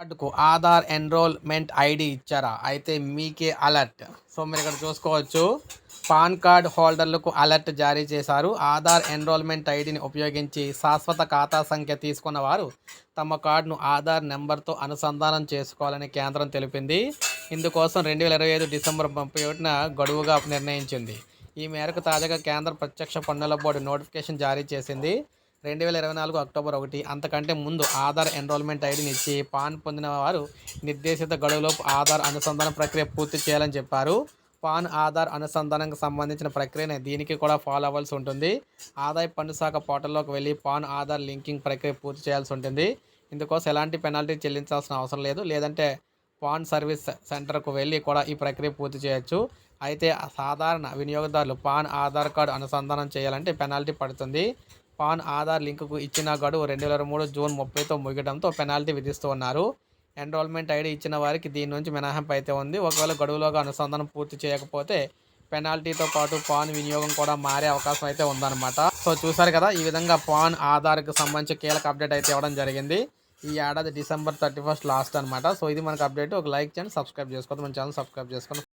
కార్డుకు Aadhaar enrolment ID ఇచ్చారా? అయితే మీకే అలర్ట్. సో మీరు ఇక్కడ చూసుకోవచ్చు. పాన్ కార్డ్ హోల్డర్లకు అలర్ట్ జారీ చేశారు. ఆధార్ ఎన్రోల్మెంట్ ఐడిని ఉపయోగించి శాశ్వత ఖాతా సంఖ్య తీసుకున్న వారు తమ కార్డును ఆధార్ నెంబర్తో అనుసంధానం చేసుకోవాలని కేంద్రం తెలిపింది. ఇందుకోసం రెండు వేల ఇరవై ఐదు డిసెంబర్ ముప్పై ఒకటిన గడువుగా నిర్ణయించింది. ఈ మేరకు తాజాగా కేంద్ర ప్రత్యక్ష పన్నుల బోర్డు నోటిఫికేషన్ జారీ చేసింది. రెండు వేల ఇరవై నాలుగు అక్టోబర్ ఒకటి. అంతకంటే ముందు ఆధార్ ఎన్రోల్మెంట్ ఐడిని ఇచ్చి పాన్ పొందిన వారు నిర్దేశిత గడువులోపు ఆధార్ అనుసంధాన ప్రక్రియ పూర్తి చేయాలని చెప్పారు. పాన్ ఆధార్ అనుసంధానంకి సంబంధించిన ప్రక్రియనే దీనికి కూడా ఫాలో అవ్వాల్సి ఉంటుంది. ఆదాయ పన్ను శాఖ పోర్టల్లోకి వెళ్ళి పాన్ ఆధార్ లింకింగ్ ప్రక్రియ పూర్తి చేయాల్సి ఉంటుంది. ఇందుకోసం ఎలాంటి పెనాల్టీ చెల్లించాల్సిన అవసరం లేదు. లేదంటే పాన్ సర్వీస్ సెంటర్కు వెళ్ళి కూడా ఈ ప్రక్రియ పూర్తి చేయొచ్చు. అయితే సాధారణ వినియోగదారులు పాన్ ఆధార్ కార్డు అనుసంధానం చేయాలంటే పెనాల్టీ పడుతుంది. పాన్ ఆధార్ లింకుకు ఇచ్చిన గడువు రెండు వేల మూడు జూన్ ముప్పైతో ముగియడంతో పెనాల్టీ విధిస్తూ ఉన్నారు. ఎన్రోల్మెంట్ ఐడి ఇచ్చిన వారికి దీని నుంచి మినహాయింపు అయితే ఉంది. ఒకవేళ గడువులోగా అనుసంధానం పూర్తి చేయకపోతే పెనాల్టీతో పాటు పాన్ వినియోగం కూడా మారే అవకాశం అయితే ఉందన్నమాట. సో చూసారు కదా ఈ విధంగా పాన్ ఆధార్కి సంబంధించి కీలక అప్డేట్ అయితే ఇవ్వడం జరిగింది. ఈ ఏడాది డిసెంబర్ థర్టీ ఫస్ట్ లాస్ట్ అనమాట సో ఇది మనకు అప్డేట్. ఒక లైక్ చేయండి సబ్స్క్రైబ్ చేసుకోవద్దు. మన ఛానల్ సబ్స్క్రైబ్ చేసుకోండి.